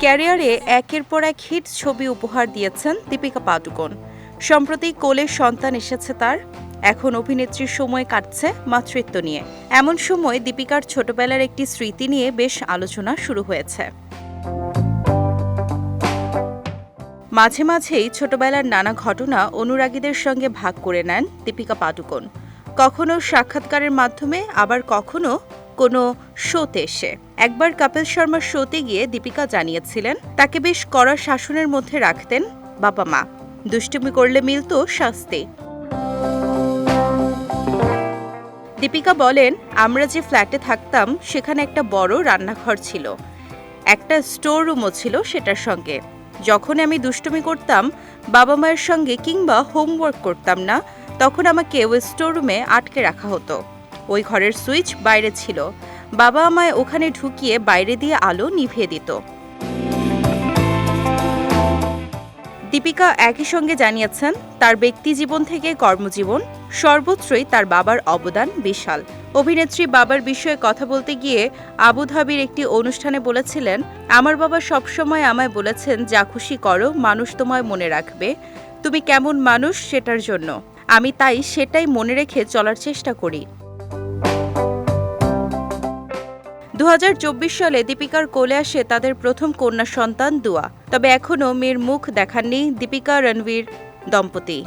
ক্যারিয়ারে একের পর এক হিট ছবি উপহার দিয়েছেন দীপিকা পাডুকোন। সম্প্রতি কোলে সন্তান এসেছে তার। এখন অভিনেত্রীর সময় কাটছে মাতৃত্ব নিয়ে। এমন সময় দীপিকার ছোটবেলার একটি স্মৃতি নিয়ে বেশ আলোচনা শুরু হয়েছে। মাঝে মাঝেই ছোটবেলার নানা ঘটনা অনুরাগীদের সঙ্গে ভাগ করে নেন দীপিকা পাডুকোন। কখনো সাক্ষাৎকারের মাধ্যমে আবার কখনো কোনো শোতে এসে। একবার কপিল শর্মার শোতে গিয়ে দীপিকা জানিয়েছিলেন, তাকে বেশ কড়া শাসনের মধ্যে রাখতেন বাবা মা। দুষ্টুমি করলে মিলতো শাস্তি। দীপিকা বলেন, আমরা যে ফ্ল্যাটে থাকতাম, সেখানে একটা বড় রান্নাঘর ছিল। একটা স্টোর রুমও ছিল সেটার সঙ্গে। যখন আমি দুষ্টুমি করতাম, বাবা মায়ের সঙ্গে কিংবা হোমওয়ার্ক করতাম না, তখন আমাকে ওই স্টোর রুমে আটকে রাখা হতো। ওই ঘরের সুইচ বাইরে ছিল। বাবা আমায় ওখানে ঢুকিয়ে বাইরে দিয়ে আলো নিভিয়ে দিত। দীপিকা একই সঙ্গে জানিয়েছেন, তার ব্যক্তি জীবন থেকে কর্মজীবন, সর্বত্রই তার বাবার অবদান বিশাল। অভিনেত্রী বাবার বিষয়ে কথা বলতে গিয়ে আবুধাবির একটি অনুষ্ঠানে বলেছিলেন, আমার বাবা সবসময় আমায় বলেছেন, যা খুশি করো, মানুষ তোমায় মনে রাখবে। তুমি কেমন মানুষ সেটার জন্য। আমি তাই সেটাই মনে রেখে চলার চেষ্টা করি। দু হাজার চব্বিশ সালে দীপিকার কোলে আসে তাদের প্রথম কন্যা সন্তান দুয়া। তবে এখনও মেয়ের মুখ দেখাননি দীপিকা রণবীর দম্পতি।